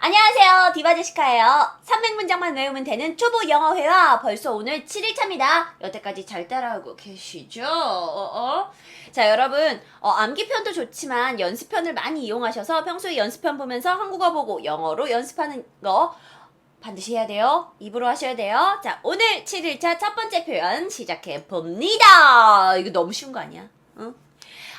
안녕하세요. 디바제시카예요. 300문장만 외우면 되는 초보 영어 회화 벌써 오늘 7일차입니다. 여태까지 잘 따라오고 계시죠? 어, 어? 자, 여러분, 어, 암기편도 좋지만 연습편을 많이 이용하셔서 평소에 연습편 보면서 한국어 보고 영어로 연습하는 거 반드시 해야 돼요. 입으로 하셔야 돼요. 자, 오늘 7일차 첫 번째 표현 시작해 봅니다. 이거 너무 쉬운 거 아니야? 응?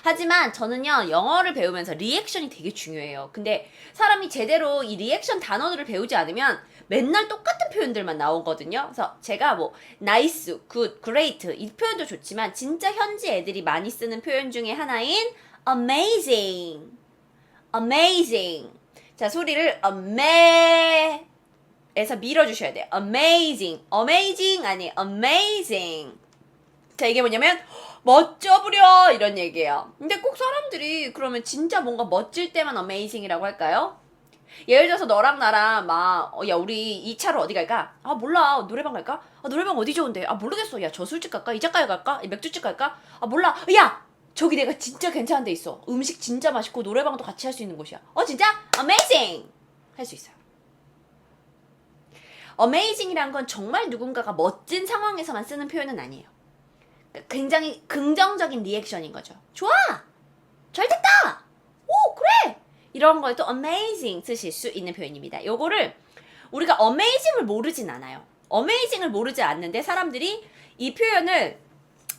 하지만 저는요, 영어를 배우면서 리액션이 되게 중요해요. 근데 사람이 제대로 이 리액션 단어들을 배우지 않으면 맨날 똑같은 표현들만 나오거든요. 그래서 제가 뭐, nice, good, great, 이 표현도 좋지만 진짜 현지 애들이 많이 쓰는 표현 중에 하나인 amazing. amazing. 자, 소리를 ama 에서 밀어주셔야 돼요. amazing. amazing 아니 amazing. 자, 이게 뭐냐면 멋져 부려 이런 얘기예요. 근데 꼭 사람들이 그러면 진짜 뭔가 멋질 때만 amazing이라고 할까요? 예를 들어서 너랑 나랑 막, 어, 야, 우리 2차로 어디 갈까? 아, 몰라. 노래방 갈까? 아, 노래방 어디 좋은데? 아, 모르겠어. 야, 저 술집 갈까? 이자카야 갈까? 이 맥주집 갈까? 아, 몰라. 야! 저기 내가 진짜 괜찮은 데 있어. 음식 진짜 맛있고 노래방도 같이 할 수 있는 곳이야. 어, 진짜? amazing! 할수 있어요. amazing이란 건 정말 누군가가 멋진 상황에서만 쓰는 표현은 아니에요. 굉장히 긍정적인 리액션인 거죠. 좋아! 잘 됐다! 오, 그래! 이런 걸또 amazing 쓰실 수 있는 표현입니다. 요거를 우리가 amazing을 모르진 않아요. amazing을 모르지 않는데 사람들이 이 표현을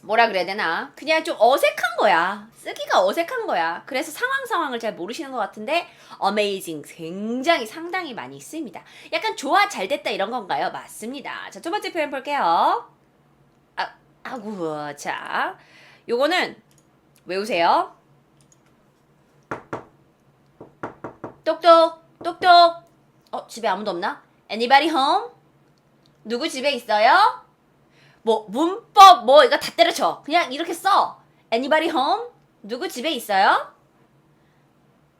뭐라 그래야 되나? 그냥 좀 어색한 거야. 쓰기가 어색한 거야. 그래서 상황 상황을 잘 모르시는 것 같은데 amazing 굉장히 상당히 많이 쓰입니다. 약간 좋아 잘 됐다 이런 건가요? 맞습니다. 자, 두 번째 표현 볼게요. 아, 아구 자. 요거는 외우세요. 똑똑 똑똑. 어, 집에 아무도 없나? Anybody home? 누구 집에 있어요? 뭐 문법 뭐 이거 다 때려쳐. 그냥 이렇게 써. Anybody home? 누구 집에 있어요?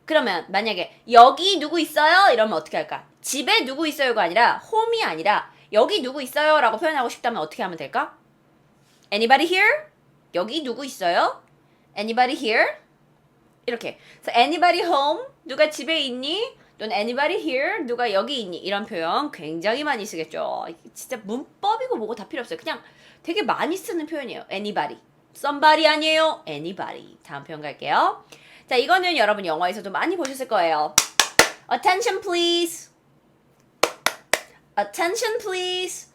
그러면 만약에 여기 누구 있어요? 이러면 어떻게 할까? 집에 누구 있어요가 아니라 home이 아니라 여기 누구 있어요라고 표현하고 싶다면 어떻게 하면 될까? Anybody here? 여기 누구 있어요? Anybody here? 이렇게. 그래서 anybody home? 누가 집에 있니? 또는 anybody here? 누가 여기 있니? 이런 표현 굉장히 많이 쓰겠죠. 진짜 문법이고 뭐고 다 필요 없어요. 그냥 되게 많이 쓰는 표현이에요. anybody. somebody 아니에요. anybody. 다음 표현 갈게요. 자, 이거는 여러분 영화에서도 많이 보셨을 거예요. attention please. attention please.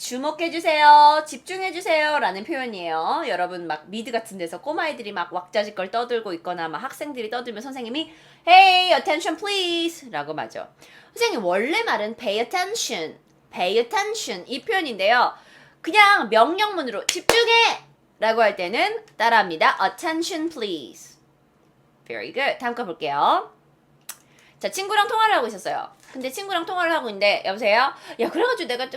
주목해주세요. 집중해주세요. 라는 표현이에요. 여러분, 막, 미드 같은 데서 꼬마애들이 막 왁자지껄 떠들고 있거나, 막 학생들이 떠들면 선생님이, Hey, attention please! 라고 맞죠. 선생님, 원래 말은 pay attention, pay attention 이 표현인데요. 그냥 명령문으로 집중해! 라고 할 때는 따라합니다. attention please. Very good. 다음 거 볼게요. 자, 친구랑 통화를 하고 있었어요. 근데 친구랑 통화를 하고 있는데, 여보세요? 야, 그래가지고 내가,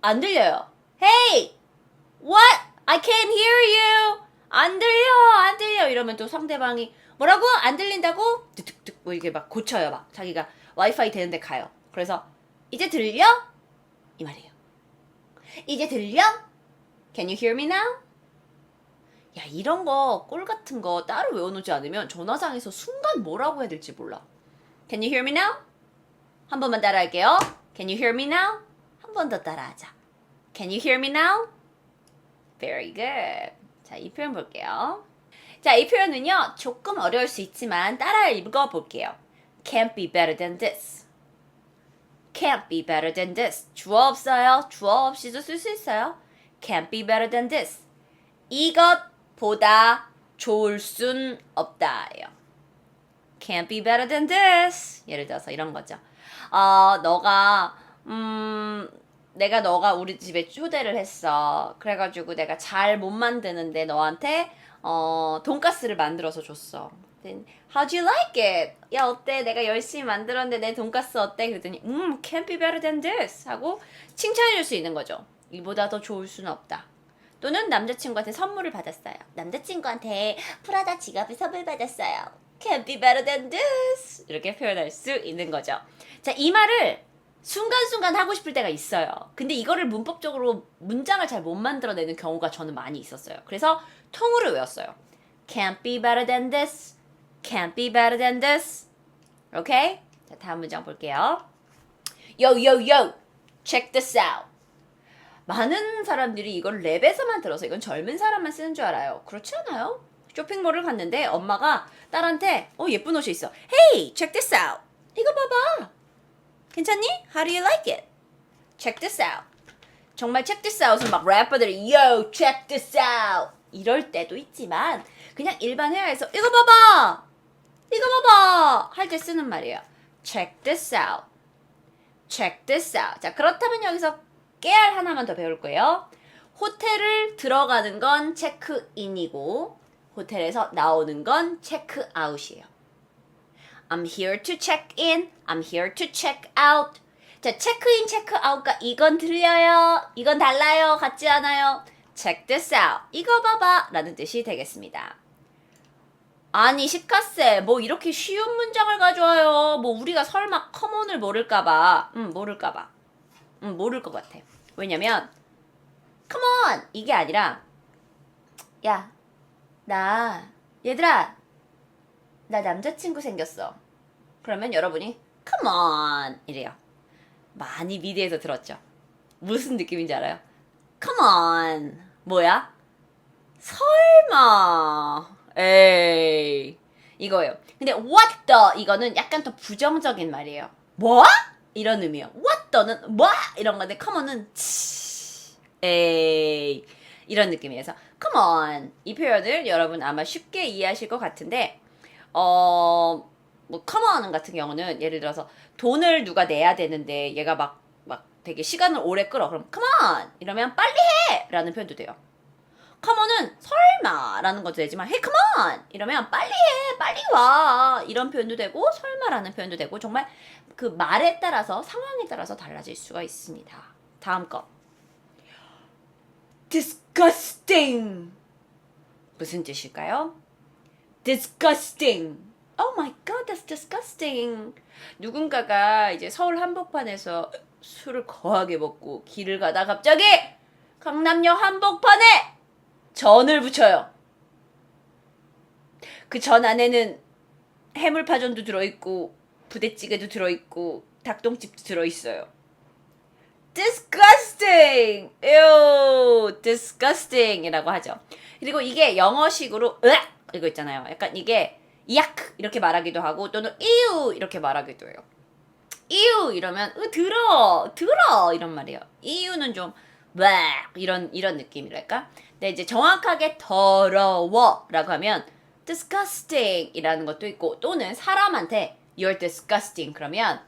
안 들려요. Hey! What? I can't hear you! 안 들려! 안 들려! 이러면 또 상대방이, 뭐라고? 안 들린다고? 득득득, 뭐 이렇게 막 고쳐요. 막. 자기가 와이파이 되는데 가요. 그래서, 이제 들려? 이 말이에요. 이제 들려? Can you hear me now? 야 이런 거 꼴 같은 거 따로 외워놓지 않으면 전화상에서 순간 뭐라고 해야 될지 몰라. Can you hear me now? 한 번만 따라할게요. Can you hear me now? 한 번 더 따라하자. Can you hear me now? Very good. 자, 이 표현 볼게요. 자, 이 표현은요, 조금 어려울 수 있지만 따라 읽어 볼게요. Can't be better than this. Can't be better than this. 주어 없어요. 주어 없이도 쓸 수 있어요. Can't be better than this. 이것 보다 좋을 순 없다예요. Can't be better than this. 예를 들어서 이런 거죠. 어, 너가 음 내가 너가 우리 집에 초대를 했어. 그래가지고 내가 잘 못 만드는데 너한테 어 돈가스를 만들어서 줬어. Then, How'd you like it? 야 어때? 내가 열심히 만들었는데 내 돈가스 어때? 그랬더니 음 can't be better than this 하고 칭찬해 줄 수 있는 거죠. 이보다 더 좋을 수는 없다. 또는 남자친구한테 선물을 받았어요. 남자친구한테 프라다 지갑을 선물 받았어요. Can't be better than this. 이렇게 표현할 수 있는 거죠. 자, 이 말을 순간순간 하고 싶을 때가 있어요. 근데 이거를 문법적으로 문장을 잘 못 만들어내는 경우가 저는 많이 있었어요. 그래서 통으로 외웠어요. Can't be better than this. Can't be better than this. 오케이? 자, 다음 문장 볼게요. Yo, yo, yo. Check this out. 많은 사람들이 이걸 랩에서만 들어서 이건 젊은 사람만 쓰는 줄 알아요. 그렇지 않아요? 쇼핑몰을 갔는데 엄마가 딸한테 어 예쁜 옷이 있어. Hey, check this out. 이거 봐봐. 괜찮니? How do you like it? Check this out. 정말 check this out은 막 래퍼들이 yo, check this out 이럴 때도 있지만 그냥 일반 회화에서 이거 봐봐. 이거 봐봐 할 때 쓰는 말이에요. Check this out. Check this out. 자 그렇다면 여기서 깨알 하나만 더 배울 거예요. 호텔을 들어가는 건 체크인이고 호텔에서 나오는 건 체크아웃이에요. I'm here to check in. I'm here to check out. 자, 체크인, 체크아웃과 이건 들려요. 이건 달라요. 같지 않아요. Check this out. 이거 봐봐. 라는 뜻이 되겠습니다. 아니, 시카세, 뭐 이렇게 쉬운 문장을 가져와요. 뭐 우리가 설마 커먼을 모를까봐. 음, 모를까봐. 음, 모를 것 같아. 왜냐면, come on! 이게 아니라, 야, 나, 얘들아, 나 남자친구 생겼어. 그러면 여러분이, come on! 이래요. 많이 미드에서 들었죠? 무슨 느낌인지 알아요? come on! 뭐야? 설마! 에이. 이거예요. 근데 what the 이거는 약간 더 부정적인 말이에요. 뭐? 이런 의미요. what the는 뭐? 이런 건데 come on은 치. 에이. 이런 느낌이어서 come on 이 표현을 여러분 아마 쉽게 이해하실 것 같은데 어, 뭐 come on 같은 경우는 예를 들어서 돈을 누가 내야 되는데 얘가 막 막 되게 시간을 오래 끌어. 그럼 come on 이러면 빨리 해라는 표현도 돼요. On은 설마라는 것도 되지만 come on 이러면 빨리 해 빨리 와 이런 표현도 되고 설마라는 표현도 되고 정말 그 말에 따라서 상황에 따라서 달라질 수가 있습니다. 다음 거 disgusting 무슨 뜻일까요? disgusting Oh my god, that's disgusting. 누군가가 이제 서울 한복판에서 술을 거하게 먹고 길을 가다 갑자기 강남역 한복판에 전을 붙여요. 그 전 안에는 해물파전도 들어있고 부대찌개도 들어있고 닭똥집도 들어있어요. disgusting. ew, disgusting이라고 하죠. 그리고 이게 영어식으로 으악 이거 있잖아요. 약간 이게 약 이렇게 말하기도 하고 또는 ew 이렇게 말하기도 해요. ew 이러면 으 들어 들어 이런 말이에요. ew는 좀 와, 이런 이런 느낌이랄까? 근데 이제 정확하게 더러워라고 하면 disgusting이라는 것도 있고 또는 사람한테 you're disgusting 그러면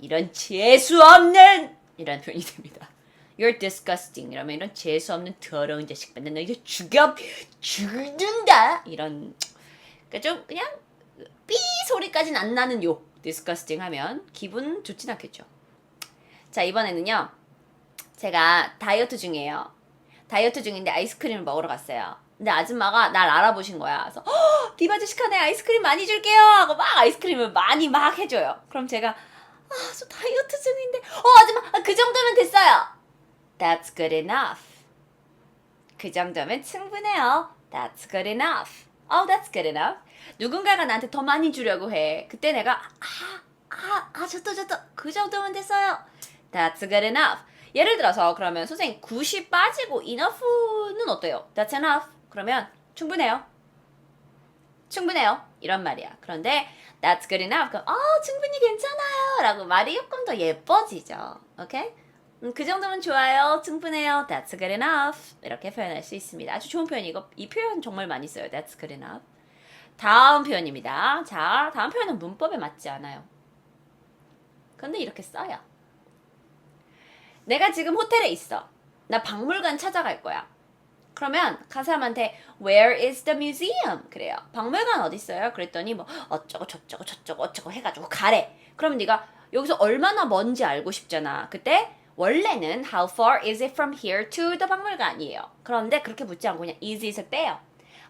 이런 재수 없는 이런 표현이 됩니다. You're disgusting 이러면 이런 재수 없는 더러운 자식 맨날 너 이거 죽여 죽는다 이런 그러니까 좀 그냥 삐 소리까지는 안 나는 욕 disgusting 하면 기분 좋진 않겠죠. 자 이번에는요 제가 다이어트 중이에요. 다이어트 중인데 아이스크림을 먹으러 갔어요. 근데 아줌마가 날 알아보신 거야. 그래서 "허, 디바 주식하네 아이스크림 많이 줄게요 하고 막 아이스크림을 많이 막 해줘요. 그럼 제가 아 저 다이어트 중인데 어 아줌마 아, 그 정도면 됐어요. That's good enough. 그 정도면 충분해요. That's good enough. Oh, that's good enough. 누군가가 나한테 더 많이 주려고 해. 그때 내가 아, 아, 아, 좋다, 좋다. 그 정도면 됐어요. That's good enough. 예를 들어서 그러면 선생님 90 빠지고 enough는 어때요? That's enough. 그러면 충분해요. 충분해요. 이런 말이야. 그런데 that's good enough. 그럼 아 충분히 괜찮아요. 라고 말이 조금 더 예뻐지죠. 오케이? 음, 그 정도면 좋아요. 충분해요. That's good enough. 이렇게 표현할 수 있습니다. 아주 좋은 표현이고 이 표현 정말 많이 써요. That's good enough. 다음 표현입니다. 자, 다음 표현은 문법에 맞지 않아요. 근데 이렇게 써요. 내가 지금 호텔에 있어. 나 박물관 찾아갈 거야. 그러면 간 사람한테 Where is the museum? 그래요. 박물관 어디 있어요? 그랬더니 뭐 어쩌고 저쩌고 저쩌고 어쩌고 해가지고 가래. 그러면 네가 여기서 얼마나 먼지 알고 싶잖아. 그때 원래는 How far is it from here to the 박물관이에요. 그런데 그렇게 묻지 않고 그냥 is it을 빼요.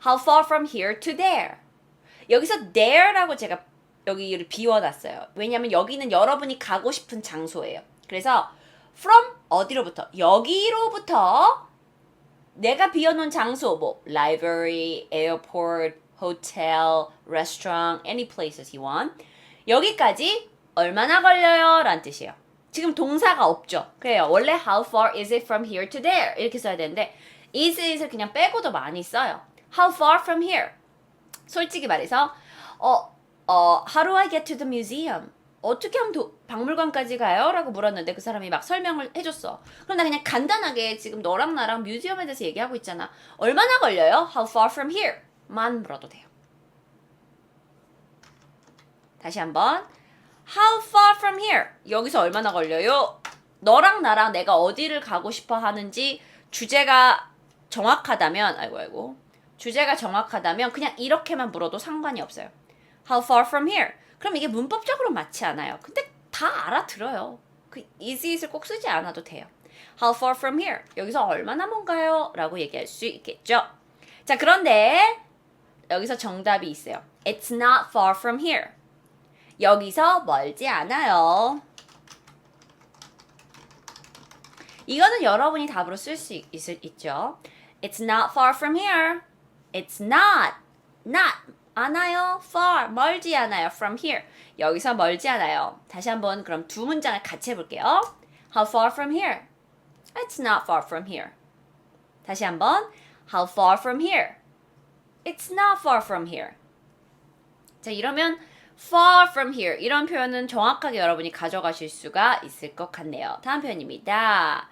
How far from here to there? 여기서 there라고 제가 여기를 비워놨어요. 왜냐하면 여기는 여러분이 가고 싶은 장소예요. 그래서 from 어디로부터 여기로부터 내가 비워놓은 장소 뭐 library, airport, hotel, restaurant, any places you want 여기까지 얼마나 걸려요? 라는 뜻이에요. 지금 동사가 없죠. 그래요. 원래 how far is it from here to there? 이렇게 써야 되는데 is it을 그냥 빼고도 많이 써요. How far from here? 솔직히 말해서 어, 어, how do I get to the museum? 어떻게 하면 도, 박물관까지 가요? 라고 물었는데 그 사람이 막 설명을 해줬어. 그럼 나 그냥 간단하게 지금 너랑 나랑 뮤지엄에 대해서 얘기하고 있잖아. 얼마나 걸려요? How far from here? 만 물어도 돼요. 다시 한번. How far from here? 여기서 얼마나 걸려요? 너랑 나랑 내가 어디를 가고 싶어 하는지 주제가 정확하다면, 아이고, 아이고. 주제가 정확하다면 그냥 이렇게만 물어도 상관이 없어요. How far from here? 그럼 이게 문법적으로 맞지 않아요. 근데 다 알아들어요. 그 is it을 꼭 쓰지 않아도 돼요. How far from here? 여기서 얼마나 먼가요? 라고 얘기할 수 있겠죠. 자, 그런데 여기서 정답이 있어요. It's not far from here. 여기서 멀지 않아요. 이거는 여러분이 답으로 쓸 수 있죠. It's not far from here. It's not. not. 않아요. far. 멀지 않아요. from here. 여기서 멀지 않아요. 다시 한번 그럼 두 문장을 같이 해볼게요. How far from here? It's not far from here. 다시 한번. How far from here? It's not far from here. 자, 이러면 far from here 이런 표현은 정확하게 여러분이 가져가실 수가 있을 것 같네요. 다음 표현입니다.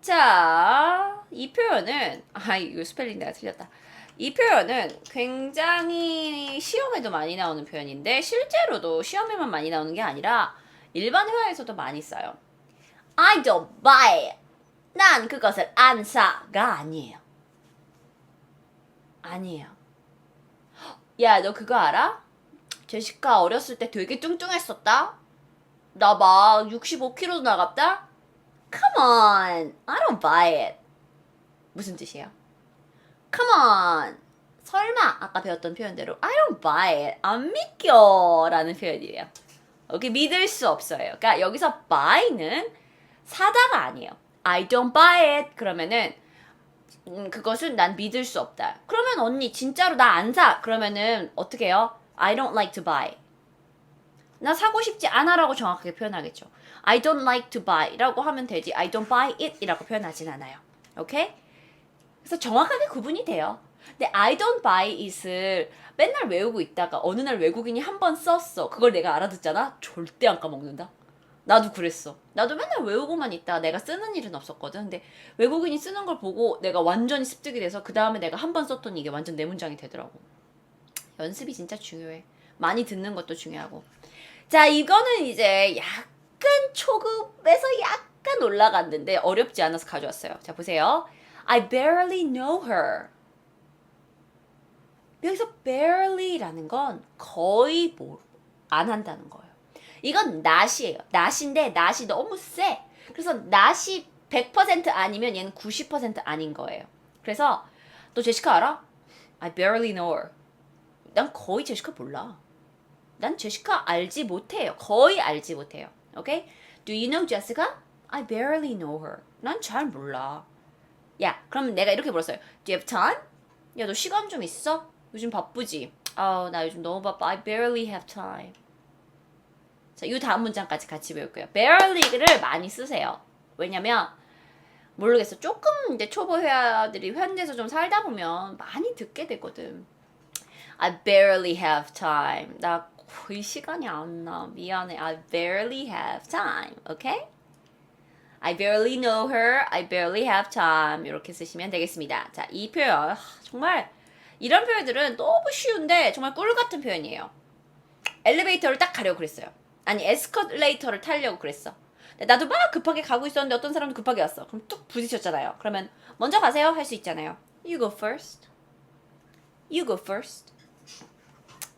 자, 이 표현은 아, 이거 스펠링 내가 틀렸다. 이 표현은 굉장히 시험에도 많이 나오는 표현인데 실제로도 시험에만 많이 나오는 게 아니라 일반 회화에서도 많이 써요. I don't buy. 난 그것을 안 사가 아니에요. 아니에요. 야, 너 그거 알아? 제시카 어렸을 때 되게 뚱뚱했었다? 나 막 65kg 나갔다? Come on, I don't buy it. 무슨 뜻이에요? Come on. 설마 아까 배웠던 표현대로 I don't buy it. 안 믿겨 라는 표현이에요. 여기 믿을 수 없어요. 그러니까 여기서 buy는 사다가 아니에요. I don't buy it. 그러면은 음, 그것은 난 믿을 수 없다. 그러면 언니 진짜로 나 안 사. 그러면은 어떻게 해요? I don't like to buy. 나 사고 싶지 않아라고 정확하게 표현하겠죠. I don't like to buy라고 하면 되지. I don't buy it이라고 표현하진 않아요. 오케이? 그래서 정확하게 구분이 돼요. 근데 I don't buy it을 맨날 외우고 있다가 어느 날 외국인이 한 번 썼어. 그걸 내가 알아듣잖아? 절대 안 까먹는다. 나도 그랬어. 나도 맨날 외우고만 있다. 내가 쓰는 일은 없었거든. 근데 외국인이 쓰는 걸 보고 내가 완전히 습득이 돼서 그 다음에 내가 한 번 썼더니 이게 완전 내 문장이 되더라고. 연습이 진짜 중요해. 많이 듣는 것도 중요하고. 자, 이거는 이제 약간 초급에서 약간 올라갔는데 어렵지 않아서 가져왔어요. 자, 보세요. I barely know her. 여기서 barely라는 건 거의 뭐 안 한다는 거예요. 이건 not이에요. not인데 not이 너무 세. 그래서 not이 100% 아니면 얘는 90% 아닌 거예요. 그래서 너 제시카 알아? I barely know her. 난 거의 제시카 몰라. 난 제시카 알지 못해요. 거의 알지 못해요. 오케이? Do you know Jessica? I barely know her. 난 잘 몰라. 야, 그럼 내가 이렇게 물었어요. Do you have time? 야, 너 시간 좀 있어? 요즘 바쁘지? 아우, 나 요즘 너무 바빠. I barely have time. 자, 이 다음 문장까지 같이 배울게요. barely를 많이 쓰세요. 왜냐면 모르겠어. 조금 이제 초보 회화들이 현대에서 좀 살다 보면 많이 듣게 되거든. I barely have time. 나 거의 시간이 안 나. 미안해. I barely have time. Okay? I barely know her. I barely have time. 이렇게 쓰시면 되겠습니다. 자, 이 표현 하, 정말 이런 표현들은 너무 쉬운데 정말 꿀 같은 표현이에요. 엘리베이터를 딱 가려고 그랬어요. 아니 에스컬레이터를 타려고 그랬어. 나도 막 급하게 가고 있었는데 어떤 사람도 급하게 왔어. 그럼 뚝 부딪혔잖아요. 그러면 먼저 가세요 할 수 있잖아요. You go first. You go first.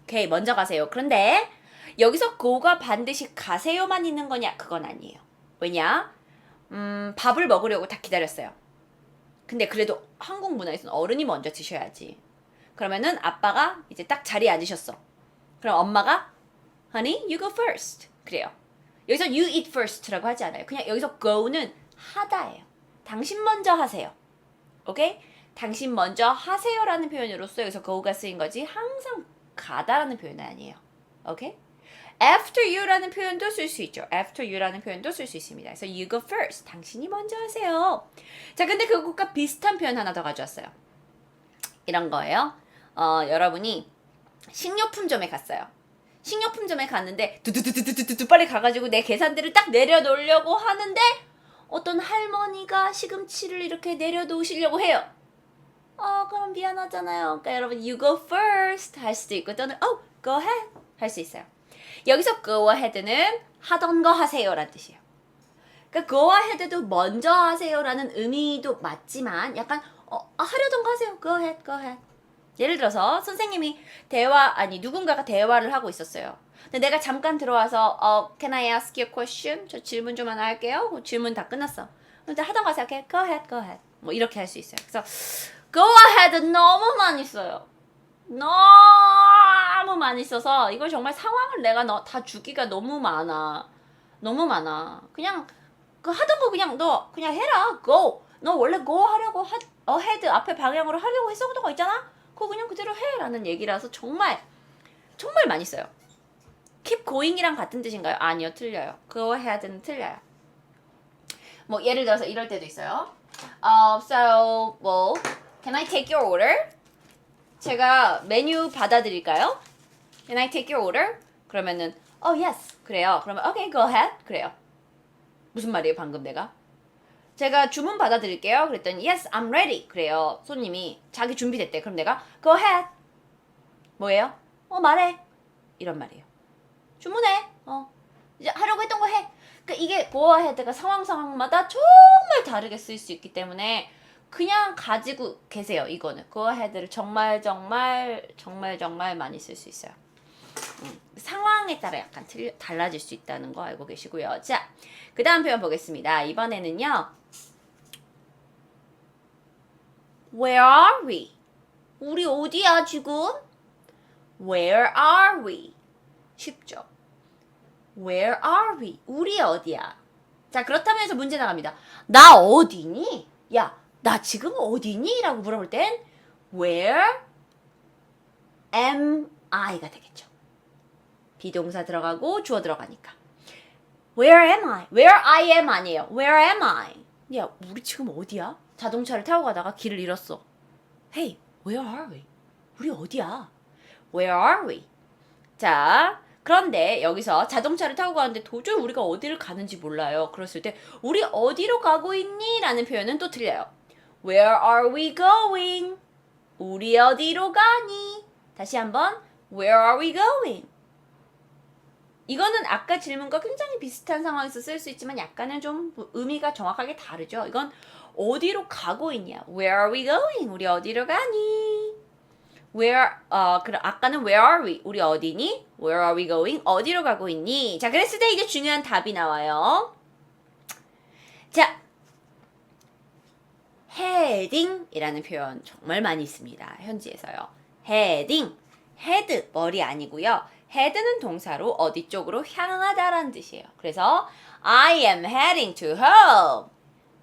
오케이, 먼저 가세요. 그런데 여기서 go가 반드시 가세요만 있는 거냐? 그건 아니에요. 왜냐? 음, 밥을 먹으려고 다 기다렸어요. 근데 그래도 한국 문화에서는 어른이 먼저 드셔야지. 그러면은 아빠가 이제 딱 자리에 앉으셨어. 그럼 엄마가 honey, you go first. 그래요. 여기서 you eat first라고 하지 않아요. 그냥 여기서 go는 하다예요. 당신 먼저 하세요. 오케이? 당신 먼저 하세요라는 표현으로서 여기서 go가 쓰인 거지 항상 가다라는 표현은 아니에요. 오케이? After you라는 표현도 쓸 수 있죠. after you라는 표현도 쓸 수 있습니다. 그래서 you go first. 당신이 먼저 하세요. 자, 근데 그것과 비슷한 표현 하나 더 가져왔어요. 이런 거예요. 어, 여러분이 식료품점에 갔어요. 식료품점에 갔는데 두두두두두두 빨리 가가지고 내 계산대를 딱 내려놓으려고 하는데 어떤 할머니가 시금치를 이렇게 내려놓으시려고 해요. 어, 그럼 미안하잖아요. 그러니까 여러분 you go first 할 수도 있고 또는 oh go ahead 할 수 있어요. 여기서 go ahead는 하던 거 하세요라는 뜻이에요. 그러니까 go ahead도 먼저 하세요라는 의미도 맞지만 약간 어, 아, 하려던 거 하세요. go ahead, go ahead. 예를 들어서 선생님이 대화 아니 누군가가 대화를 하고 있었어요. 근데 내가 잠깐 들어와서 어, can I ask you a question? 저 질문 좀 하나 할게요. 그 질문 다 끝났어. 근데 하던 거 하세요. Go ahead, go ahead. 뭐 이렇게 할 수 있어요. 그래서 go ahead 너무 많이 써요. 너무 많이 써서 이걸 정말 상황을 내가 너, 다 주기가 너무 많아. 너무 많아. 그냥 그 하던 거 그냥 너 그냥 해라. go. 너 원래 go 하려고 하, ahead 앞에 방향으로 하려고 했었던 거 있잖아. 그거 그냥 그대로 해라는 얘기라서 정말 정말 많이 써요. keep going이랑 같은 뜻인가요? 아니요, 틀려요. go ahead는 틀려요. 뭐 예를 들어서 이럴 때도 있어요. 어, so well, can I take your order? 제가 메뉴 받아드릴까요? Can I take your order? 그러면은 oh yes 그래요. 그러면 okay go ahead 그래요. 무슨 말이에요 방금 내가? 제가 주문 받아드릴게요. 그랬더니 yes I'm ready 그래요. 손님이 자기 준비됐대. 그럼 내가 go ahead 뭐예요? 어 말해 이런 말이에요. 주문해. 어 이제 하려고 했던 거 해. 그러니까 이게 go ahead가 상황 상황마다 정말 다르게 쓸수 있기 때문에 그냥 가지고 계세요. 이거는 go ahead를 정말 정말 정말 정말 많이 쓸 수 있어요. 음, 상황에 따라 약간 틀, 달라질 수 있다는 거 알고 계시고요. 자, 그 다음 표현 보겠습니다. 이번에는요. Where are we? 우리 어디야 지금? Where are we? 쉽죠? Where are we? 우리 어디야? 자, 그렇다면 해서 문제 나갑니다. 나 어디니? 야, 나 지금 어디니? 라고 물어볼 땐 Where am I가 되겠죠. 비동사 들어가고 주어 들어가니까. Where am I? Where I am 아니에요. Where am I? 야, 우리 지금 어디야? 자동차를 타고 가다가 길을 잃었어. Hey, where are we? 우리 어디야? Where are we? 자, 그런데 여기서 자동차를 타고 가는데 도저히 우리가 어디를 가는지 몰라요. 그랬을 때 우리 어디로 가고 있니? 라는 표현은 또 틀려요. Where are we going? 우리 어디로 가니? 다시 한번 Where are we going? 이거는 아까 질문과 굉장히 비슷한 상황에서 쓸 수 있지만 약간은 좀 의미가 정확하게 다르죠. 이건 어디로 가고 있냐? Where are we going? 우리 어디로 가니? Where 어 그럼 아까는 Where are we? 우리 어디니? Where are we going? 어디로 가고 있니? 자, 그랬을 때 이제 중요한 답이 나와요. 자, heading이라는 표현 정말 많이 있습니다. 현지에서요. heading, head 머리 아니고요. head는 동사로 어디 쪽으로 향하다라는 뜻이에요. 그래서 I am heading to home.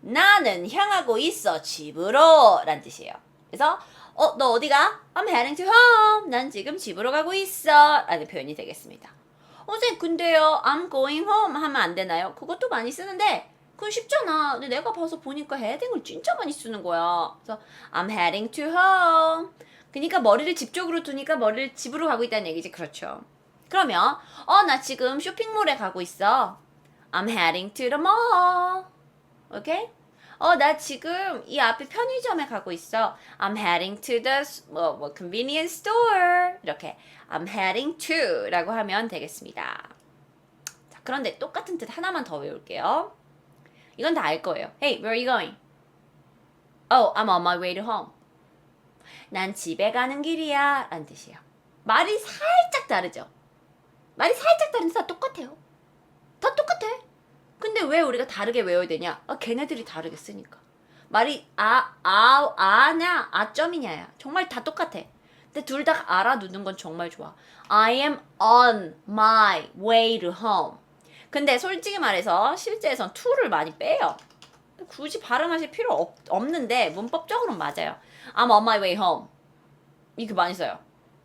나는 향하고 있어 집으로 라는 뜻이에요. 그래서 어, 너 어디가? I'm heading to home. 난 지금 집으로 가고 있어. 라는 표현이 되겠습니다. 어, 선생님, 근데요, I'm going home 하면 안 되나요? 그것도 많이 쓰는데, 그건 쉽잖아. 근데 내가 봐서 보니까 헤딩을 진짜 많이 쓰는 거야. 그래서 I'm heading to home. 그러니까 머리를 집 쪽으로 두니까 머리를 집으로 가고 있다는 얘기지. 그렇죠. 그러면, 어, 나 지금 쇼핑몰에 가고 있어. I'm heading to the mall. 오케이? 어, 나 지금 이 앞에 편의점에 가고 있어. I'm heading to the 뭐, 뭐 convenience store. 이렇게 I'm heading to 라고 하면 되겠습니다. 자, 그런데 똑같은 뜻 하나만 더 외울게요. 이건 다 알 거예요. Hey, where are you going? Oh, I'm on my way to home. 난 집에 가는 길이야. 라는 뜻이에요. 말이 살짝 다르죠? 말이 살짝 다른데 다 똑같아요. 다 똑같아. 근데 왜 우리가 다르게 외워야 되냐? 아, 걔네들이 다르게 쓰니까. 말이 아, 아, 아냐, 아점이냐야. 정말 다 똑같아. 근데 둘 다 알아두는 건 정말 좋아. I am on my way to home. 근데 솔직히 말해서 실제에선 to를 많이 빼요. 굳이 발음하실 필요 없, 없는데 문법적으로는 맞아요. I'm on my way home. 이렇게 많이 써요.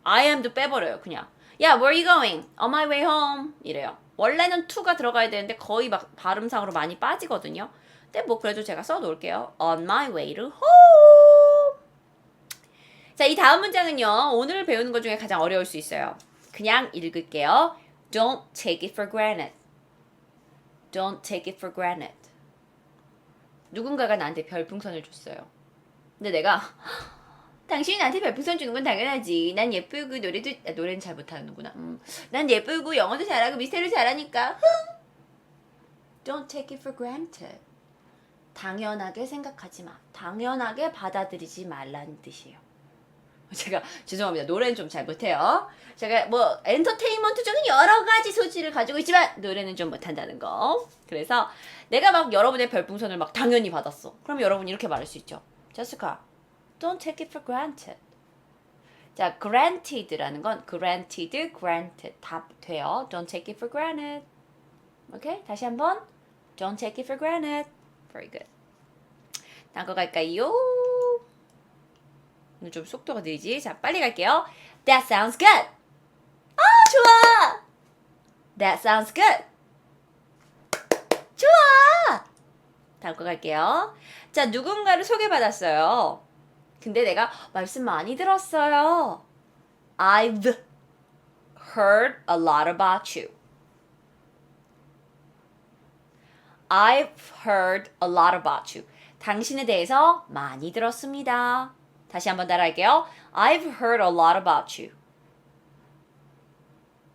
I am도 빼버려요, 그냥. 야, where you going? On my way home. 이래요. 원래는 to가 들어가야 되는데 거의 막 발음상으로 많이 빠지거든요. 근데 뭐 그래도 제가 써놓을게요. On my way to home. 자, 이 다음 문장은요. 오늘 배우는 것 중에 가장 어려울 수 있어요. 그냥 읽을게요. Don't take it for granted. Don't take it for granted. 누군가가 나한테 별풍선을 줬어요. 근데 내가 당신이 나한테 별풍선 주는 건 당연하지. 난 예쁘고 노래도 아, 노래는 잘 못하는구나. 음. 난 예쁘고 영어도 잘하고 미스테리 잘하니까. 흥. Don't take it for granted. 당연하게 생각하지 마. 당연하게 받아들이지 말라는 뜻이에요. 제가 죄송합니다. 노래는 좀 잘 못해요. 제가 뭐 엔터테인먼트적인 여러 가지 소질을 가지고 있지만 노래는 좀 못한다는 거. 그래서 내가 막 여러분의 별풍선을 막 당연히 받았어. 그럼 여러분이 이렇게 말할 수 있죠. 제스카, don't take it for granted. 자, granted라는 건 granted, granted 다 돼요. Don't take it for granted. 오케이? 다시 한번. Don't take it for granted. Very good. 다음 거 갈까요? 오늘 좀 속도가 느리지? 자, 빨리 갈게요. That sounds good. 아, 좋아. That sounds good. 좋아. 다음 거 갈게요. 자, 누군가를 소개받았어요. 근데 내가 말씀 많이 들었어요. I've heard a lot about you. I've heard a lot about you. 당신에 대해서 많이 들었습니다. 다시 한번 따라할게요. I've heard a lot about you.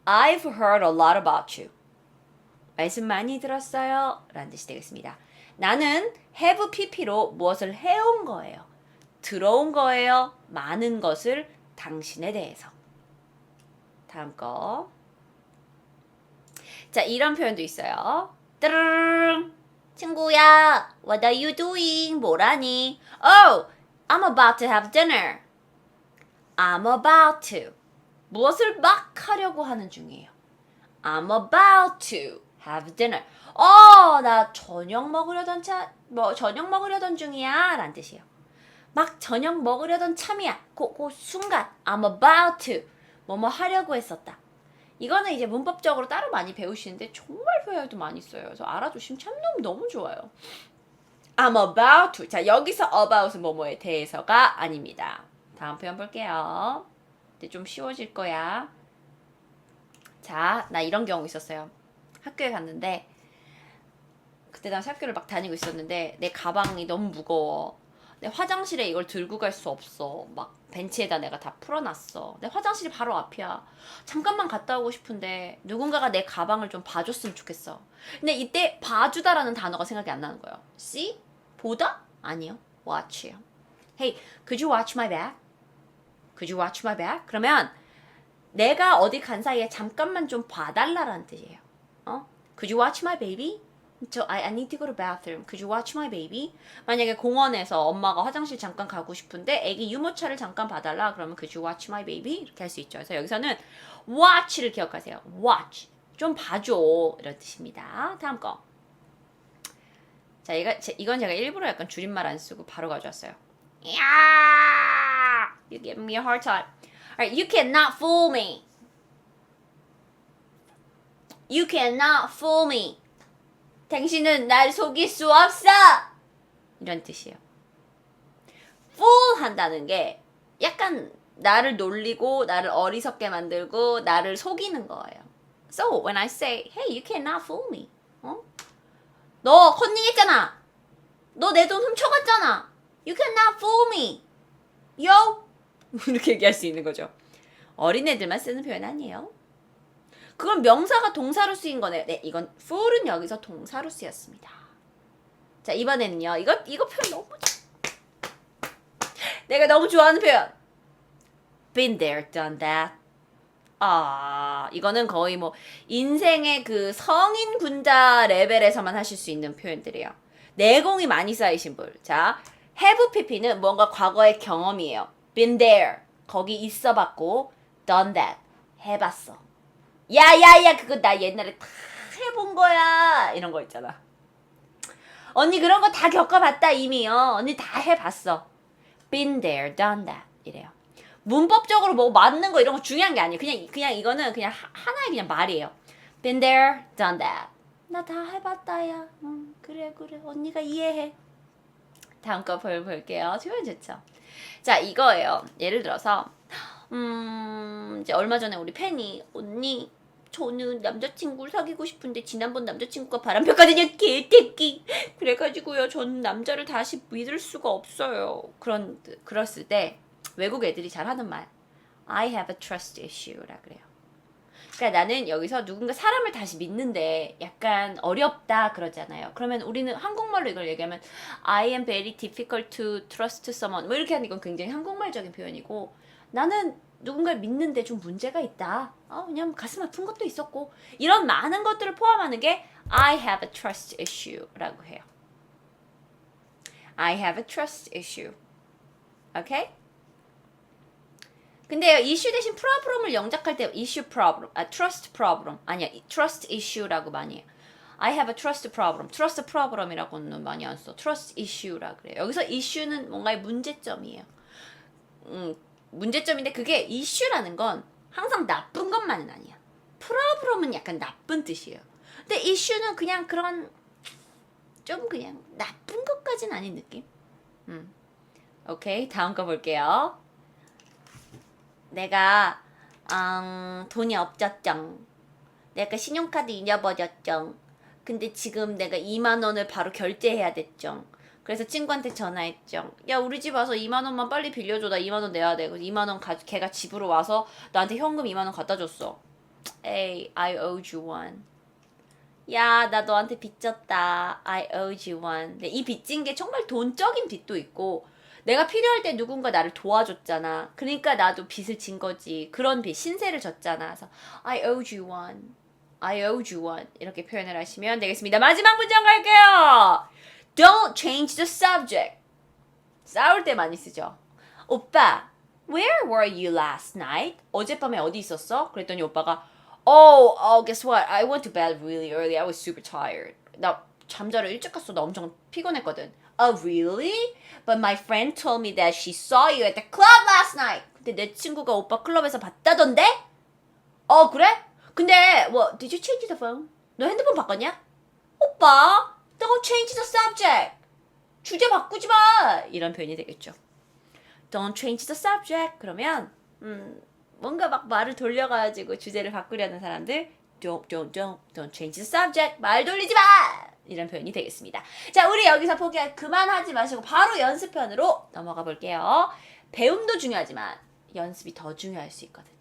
I've heard a lot about you. 말씀 많이 들었어요. 라는 뜻이 되겠습니다. 나는 have pp로 무엇을 해온 거예요. 들어온 거예요. 많은 것을 당신에 대해서. 다음 거. 자, 이런 표현도 있어요. 따르릉. 친구야, what are you doing? 뭐라니? Oh, I'm about to have dinner. I'm about to. 무엇을 막 하려고 하는 중이에요. I'm about to have dinner. 어, 나 저녁 먹으려던 차, 뭐, 저녁 먹으려던 중이야. 라는 뜻이에요. 막 저녁 먹으려던 참이야. 그, 그 순간. I'm about to. 뭐뭐 하려고 했었다. 이거는 이제 문법적으로 따로 많이 배우시는데 정말 표현도 많이 써요. 그래서 알아두시면 참 너무 너무 좋아요. I'm about to. 자, 여기서 about은 뭐뭐에 대해서가 아닙니다. 다음 표현 볼게요. 이제 좀 쉬워질 거야. 자, 나 이런 경우 있었어요. 학교에 갔는데 그때 난 학교를 막 다니고 있었는데 내 가방이 너무 무거워. 내 화장실에 이걸 들고 갈 수 없어. 막 벤치에다 내가 다 풀어놨어. 내 화장실이 바로 앞이야. 잠깐만 갔다 오고 싶은데 누군가가 내 가방을 좀 봐줬으면 좋겠어. 근데 이때 봐주다라는 단어가 생각이 안 나는 거예요. See? 보다? 아니요. watch요. Hey, could you watch my bag? Could you watch my bag? 그러면 내가 어디 간 사이에 잠깐만 좀 봐달라라는 뜻이에요. 어? Could you watch my baby? 저 I, I need to go to bathroom. Could you watch my baby? 만약에 공원에서 엄마가 화장실 잠깐 가고 싶은데 애기 유모차를 잠깐 봐달라 그러면 Could you watch my baby? 이렇게 할 수 있죠. 그래서 여기서는 watch를 기억하세요. watch 좀 봐줘 이런 뜻입니다. 다음 거. 자, 제- 이건 제가 일부러 약간 줄임말 안 쓰고 바로 가져왔어요. 야! You give me a hard time. Alright, you cannot fool me. You cannot fool me. 당신은 날 속일 수 없어. 이런 뜻이에요. fool 한다는 게 약간 나를 놀리고 나를 어리석게 만들고 나를 속이는 거예요. So when I say, hey, you cannot fool me. 어? 너 컨닝했잖아. 너 내 돈 훔쳐갔잖아. You cannot fool me. Yo. 이렇게 얘기할 수 있는 거죠. 어린애들만 쓰는 표현 아니에요. 그건 명사가 동사로 쓰인 거네요. 네, 이건 fool은 여기서 동사로 쓰였습니다. 자, 이번에는요. 이거 이거 표현 너무 좋- 내가 너무 좋아하는 표현. Been there, done that. 아, 이거는 거의 뭐 인생의 그 성인 군자 레벨에서만 하실 수 있는 표현들이에요. 내공이 많이 쌓이신 분. 자, have pp는 뭔가 과거의 경험이에요. been there. 거기 있어 봤고 done that. 해봤어. 야야야 그거 나 옛날에 다 해본 거야. 이런 거 있잖아. 언니 그런 거 다 겪어봤다 이미요. 언니 다 해봤어. been there, done that. 이래요. 문법적으로 뭐 맞는 거 이런 거 중요한 게 아니에요. 그냥 그냥 이거는 그냥 하, 하나의 그냥 말이에요. Been there, done that. 나 다 해봤다야. 음, 그래 그래 언니가 이해해. 다음 거 볼, 볼게요. 좋은 좋죠. 자 이거예요. 예를 들어서 음 이제 얼마 전에 우리 팬이 언니 저는 남자친구를 사귀고 싶은데 지난번 남자친구가 바람폈거든요 개새끼 그래가지고요. 저는 남자를 다시 믿을 수가 없어요. 그런 그랬을 때 외국 애들이 잘 하는 말 I have a trust issue라 그래요. 그러니까 나는 여기서 누군가 사람을 다시 믿는데 약간 어렵다 그러잖아요. 그러면 우리는 한국말로 이걸 얘기하면 I am very difficult to trust someone. 뭐 이렇게 하는 건 굉장히 한국말적인 표현이고 나는 누군가를 믿는데 좀 문제가 있다. 어, 왜냐면 가슴 아픈 것도 있었고 이런 많은 것들을 포함하는 게 I have a trust issue라고 해요. I have a trust issue. 오케이? 근데 이슈 대신 프로브럼을 영작할 때 이슈 프로브럼, 아 trust problem 아니야 trust issue라고 많이 해요. I have a trust problem, trust problem이라고는 많이 안 써. trust issue라 그래요. 여기서 issue는 뭔가의 문제점이에요. 음, 문제점인데 그게 이슈라는 건 항상 나쁜 것만은 아니야. 프로브럼은 약간 나쁜 뜻이에요. 근데 이슈는 그냥 그런 좀 그냥 나쁜 것까지는 아닌 느낌. 음. 오케이 다음 거 볼게요. 내가 음, 돈이 없었정. 내가 신용카드 잊어버렸정. 근데 지금 내가 2만 원을 바로 결제해야 됐정. 그래서 친구한테 전화했죠. 야 우리 집 와서 2만 원만 빨리 빌려줘. 나 2만 원 내야 돼. 그래서 2만 원 가, 걔가 집으로 와서 나한테 현금 2만 원 갖다 줬어. Hey, I owed you one. 야, 나 너한테 빚졌다. I owed you one. 이 빚진 게 정말 돈적인 빚도 있고 내가 필요할 때 누군가 나를 도와줬잖아. 그러니까 나도 빚을 진 거지. 그런 빚, 신세를 졌잖아. 그래서 I owed you one. I owed you one. 이렇게 표현을 하시면 되겠습니다. 마지막 문장 갈게요. Don't change the subject. 싸울 때 많이 쓰죠. 오빠, where were you last night? 어젯밤에 어디 있었어? 그랬더니 오빠가 Oh, oh, guess what? I went to bed really early. I was super tired. 나 잠자러 일찍 갔어. 나 엄청 피곤했거든. Oh, really? But my friend told me that she saw you at the club last night. 근데 내 친구가 오빠 클럽에서 봤다던데? 어, 그래? 근데 뭐 did you change the phone? 너 핸드폰 바꿨냐? 오빠, don't change the subject. 주제 바꾸지 마. 이런 표현이 되겠죠. Don't change the subject. 그러면 음, 뭔가 막 말을 돌려가지고 주제를 바꾸려는 사람들 don't don't don't don't change the subject. 말 돌리지 마. 이런 표현이 되겠습니다. 자, 우리 여기서 포기 그만하지 마시고 바로 연습편으로 넘어가 볼게요. 배움도 중요하지만 연습이 더 중요할 수 있거든요.